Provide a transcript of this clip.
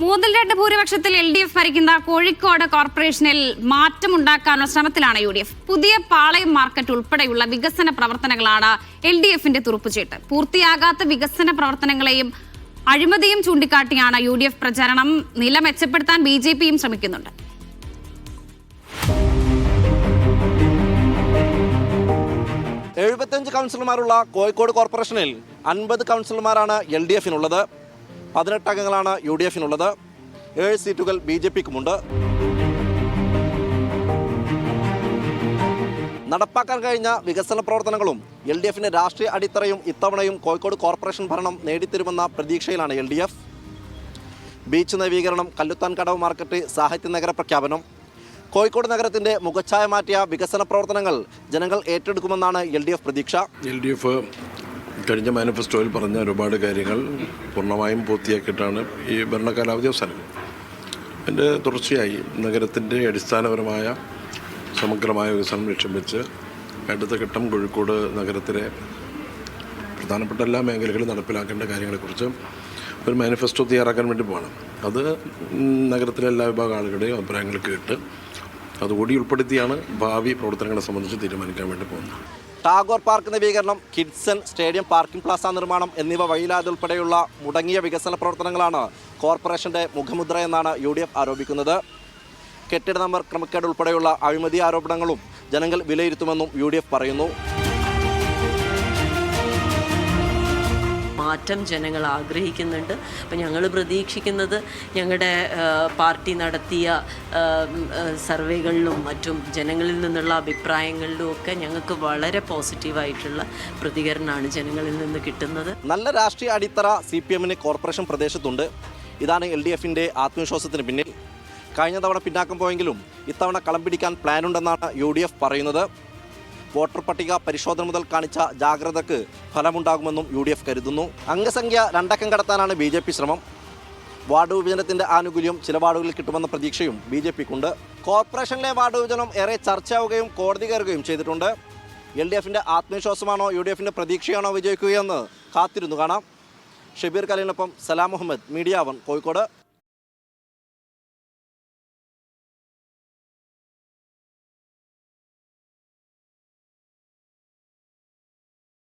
മൂന്നിൽ രണ്ട് ഭൂരിപക്ഷത്തിൽ എൽ ഡി എഫ് ഭരിക്കുന്ന കോഴിക്കോട് കോർപ്പറേഷനിൽ മാറ്റമുണ്ടാക്കാനുള്ള ശ്രമത്തിലാണ് യു ഡി എഫ്. പുതിയ പാളയം മാർക്കറ്റ് ഉൾപ്പെടെയുള്ള വികസന പ്രവർത്തനങ്ങളാണ് എൽ ഡി എഫിന്റെ തുറുപ്പുചീട്ട്. പൂർത്തിയാകാത്ത വികസന പ്രവർത്തനങ്ങളെയും അഴിമതിയും ചൂണ്ടിക്കാട്ടിയാണ് യു ഡി എഫ് പ്രചാരണം നില മെച്ചപ്പെടുത്താൻ ബി ജെ പിയും ശ്രമിക്കുന്നുണ്ട്. എഴുപത്തിയഞ്ച് കൗൺസിലർമാരുള്ള കോഴിക്കോട് കോർപ്പറേഷനിൽ അൻപത് കൗൺസിലർമാരാണ് എൽ ഡി എഫിനുള്ളത്. പതിനെട്ട് അംഗങ്ങളാണ് യു ഡി എഫിനുള്ളത് ഏഴ് സീറ്റുകൾ ബി ജെ പിക്കുമുണ്ട്. നടപ്പാക്കാൻ കഴിഞ്ഞ വികസന പ്രവർത്തനങ്ങളും എൽ ഡി എഫിന്റെ രാഷ്ട്രീയ അടിത്തറയും ഇത്തവണയും കോഴിക്കോട് കോർപ്പറേഷൻ ഭരണം നേടിത്തരുമെന്ന പ്രതീക്ഷയിലാണ് എൽ ഡി എഫ്. ബീച്ച് നവീകരണം കല്ലുത്താൻ കടവ് മാർക്കറ്റ് സാഹിത്യ നഗര പ്രഖ്യാപനം. കോഴിക്കോട് നഗരത്തിന്റെ മുഖച്ഛായ മാറ്റിയ വികസന പ്രവർത്തനങ്ങൾ ജനങ്ങൾ ഏറ്റെടുക്കുമെന്നാണ് എൽ ഡി എഫ് പ്രതീക്ഷ. എൽ ഡി എഫ് കഴിഞ്ഞ മാനിഫെസ്റ്റോയിൽ പറഞ്ഞ ഒരുപാട് കാര്യങ്ങൾ പൂർണമായും പൂർത്തിയാക്കിയിട്ടാണ് ഈ ഭരണകാലാവധി അവസാനിക്കുന്നത്. അതിന്റെ തുടർച്ചയായി നഗരത്തിന്റെ അടിസ്ഥാനപരമായ സമഗ്രമായ വികസനം ലക്ഷ്യം വെച്ച് അടുത്ത ഘട്ടം കോഴിക്കോട് നഗരത്തിലെ പ്രധാനപ്പെട്ട എല്ലാ മേഖലകളും നടപ്പിലാക്കേണ്ട കാര്യങ്ങളെക്കുറിച്ച് ഒരു മാനിഫെസ്റ്റോ തയ്യാറാക്കാൻ വേണ്ടി പോകണം അത് നഗരത്തിലെ എല്ലാ വിഭാഗം ആളുകളുടെയും അഭിപ്രായങ്ങൾ കേട്ട് അതുകൂടി ഉൾപ്പെടുത്തിയാണ് ഭാവി പ്രവർത്തനങ്ങളെ സംബന്ധിച്ച് തീരുമാനിക്കാൻ വേണ്ടി പോകുന്നത്. ടാഗോർ പാർക്ക് നവീകരണം കിഡ്സൺ സ്റ്റേഡിയം പാർക്കിംഗ് പ്ലാസ നിർമ്മാണം എന്നിവ വഴിയിലാതുൾപ്പെടെയുള്ള മുടങ്ങിയ വികസന പ്രവർത്തനങ്ങളാണ് കോർപ്പറേഷന്റെ മുഖമുദ്ര എന്നാണ് യു ആരോപിക്കുന്നത്. കെട്ടിട നമ്പർ ക്രമക്കേട് ഉൾപ്പെടെയുള്ള അഴിമതി ആരോപണങ്ങളും ജനങ്ങൾ വിലയിരുത്തുമെന്നും യു പറയുന്നു. മാറ്റം ജനങ്ങൾ ആഗ്രഹിക്കുന്നുണ്ട്. അപ്പം ഞങ്ങൾ പ്രതീക്ഷിക്കുന്നത് ഞങ്ങളുടെ പാർട്ടി നടത്തിയ സർവേകളിലും മറ്റും ജനങ്ങളിൽ നിന്നുള്ള അഭിപ്രായങ്ങളിലും ഒക്കെ ഞങ്ങൾക്ക് വളരെ പോസിറ്റീവായിട്ടുള്ള പ്രതികരണമാണ് ജനങ്ങളിൽ നിന്ന് കിട്ടുന്നത്. നല്ല രാഷ്ട്രീയ അടിത്തറ സി പി എമ്മിന് കോർപ്പറേഷൻ പ്രദേശത്തുണ്ട്. ഇതാണ് എൽ ഡി എഫിന്റെ ആത്മവിശ്വാസത്തിന് പിന്നിൽ. കഴിഞ്ഞ തവണ പിന്നാക്കം പോയെങ്കിലും ഇത്തവണ കളം പിടിക്കാൻ പ്ലാനുണ്ടെന്നാണ് യു ഡി എഫ് പറയുന്നത്. വോട്ടർ പട്ടിക പരിശോധന മുതൽ കാണിച്ച ജാഗ്രതക്ക് ഫലമുണ്ടാകുമെന്നും യു കരുതുന്നു. അംഗസംഖ്യ രണ്ടക്കം കടത്താനാണ് ബി ശ്രമം. വാർഡ് വിഭജനത്തിന്റെ ആനുകൂല്യം ചില വാർഡുകളിൽ കിട്ടുമെന്ന പ്രതീക്ഷയും ബി ജെ പിക്കുണ്ട് കോർപ്പറേഷനിലെ വാർഡ് വിഭജനം ഏറെ ചർച്ചയാവുകയും കോടതി കയറുകയും ചെയ്തിട്ടുണ്ട്. എൽ ഡി എഫിന്റെ ആത്മവിശ്വാസമാണോ യു ഡി എഫിന്റെ പ്രതീക്ഷയാണോ വിജയിക്കുകയെന്ന് കാത്തിരുന്നു കാണാം. ഷബീർ കലീനൊപ്പം സലാം മുഹമ്മദ് മീഡിയ വൺ കോഴിക്കോട്.